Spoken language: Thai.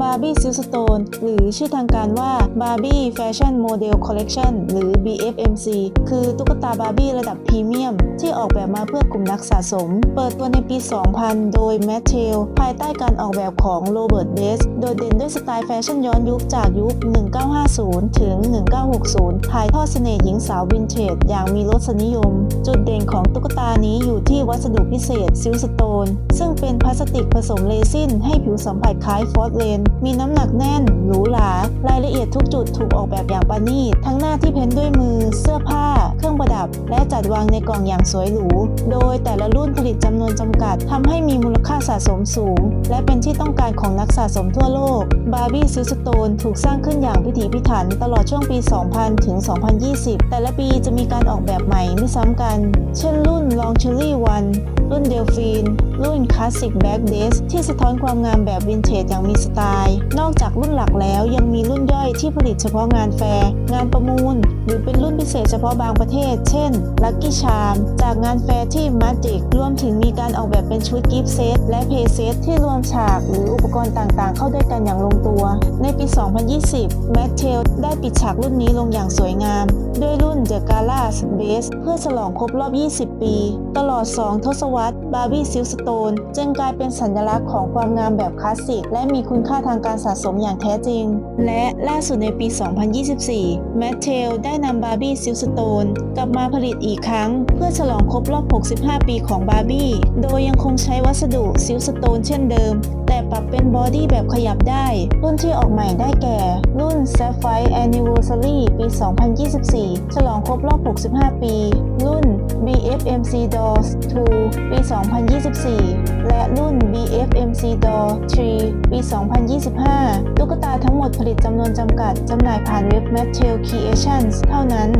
Barbie Silverstone หรือชื่อทางการว่า Barbie Fashion Model Collection หรือ BFMC คือตุ๊กตาบาร์บี้ระดับพรีเมียม ที่ออกแบบมาเพื่อกลุ่มนักสะสม เปิดตัวในปี 2000 โดย m a t t e l ภายใต้การออกแบบของ Robert Best โดดเด่นด้วยสไตล์แฟชั่นย้อนยุคจากยุค 1950 ถึง 1960 ถ่ายทอดเสน่ห์หญิงสาววินเทจอย่างมีรสนิยม จุดเด่นของตุ๊กตานี้อยู่ วัสดุพิเศษซิลสโตน ซึ่งเป็นพลาสติกผสมเรซินให้ผิวสัมผัสคล้ายฟอสเลน มีน้ำหนักแน่น หรูหรา รายละเอียดทุกจุดถูกออกแบบอย่างประณีต ทั้งหน้าที่เพ้นด้วยมือ เสื้อ ดับ และจัดวางในกล่องอย่างสวยหรู โดยแต่ละรุ่นผลิตจำนวนจำกัดทำให้มีมูลค่าสะสมสูง และเป็นที่ต้องการของนักสะสมทั่วโลก บาร์บี้ซิลสโตนถูกสร้างขึ้นอย่างพิถีพิถันตลอดช่วงปี 2000 ถึง 2020 แต่ละปีจะมีการออกแบบใหม่ไม่ซ้ำกัน เช่นรุ่นลองเชอรี่วันรุ่นเดลฟีน รุ่นคลาสสิกแบ็กเดสที่สะท้อนความงามแบบวินเทจอย่างมีสไตล์ นอกจากรุ่นหลักแล้วยังมีรุ่นย่อยที่ผลิตเฉพาะงานแฟร์ งานประมูล หรือเป็นรุ่นพิเศษเฉพาะบางประเทศ เช่น Lucky Charm จากงานแฟร์ที่มาจิกรวมถึงมีการออกแบบเป็นชุดกิฟต์เซตและเพย์เซตที่รวมฉากหรืออุปกรณ์ต่างๆ เข้าด้วยกันอย่างลงตัว ในปี 2020 m a t t e l ได้ปิดฉากรุ่นนี้ลงอย่างสวยงาม ด้วยรุ่น The Gala Base เพื่อฉลองครบรอบ 20 ปี ตลอด 2 ทศวรรษ Barbie จึงกลายเป็นสัญลักษณ์ของความงามแบบคลาสสิก และมีคุณค่าทางการสะสมอย่างแท้จริง และล่าสุดในปี 2024 m a t t e l ได้นำ Barbie Silverstone กลับมาผลิตอีกครั้ง เพื่อฉลองครบรอบ 65 ปีของ Barbie โดยยังคงใช้วัสดุ Silverstone เช่นเดิม แต่ปรับเป็นบอดี้แบบขยับได้ รุ่นที่ออกใหม่ได้แก่ รุ่น Sapphire Anniversary ปี 2024 ฉลองครบรอบ 65 ปี รุ่น BFMC Dolls 2 ปี 2024 และรุ่น BFMC Doll 3ปี 2025 ตุ๊กตาทั้งหมดผลิตจำนวนจำกัด จำหน่ายผ่านเว็บ Mattel Creations เท่านั้น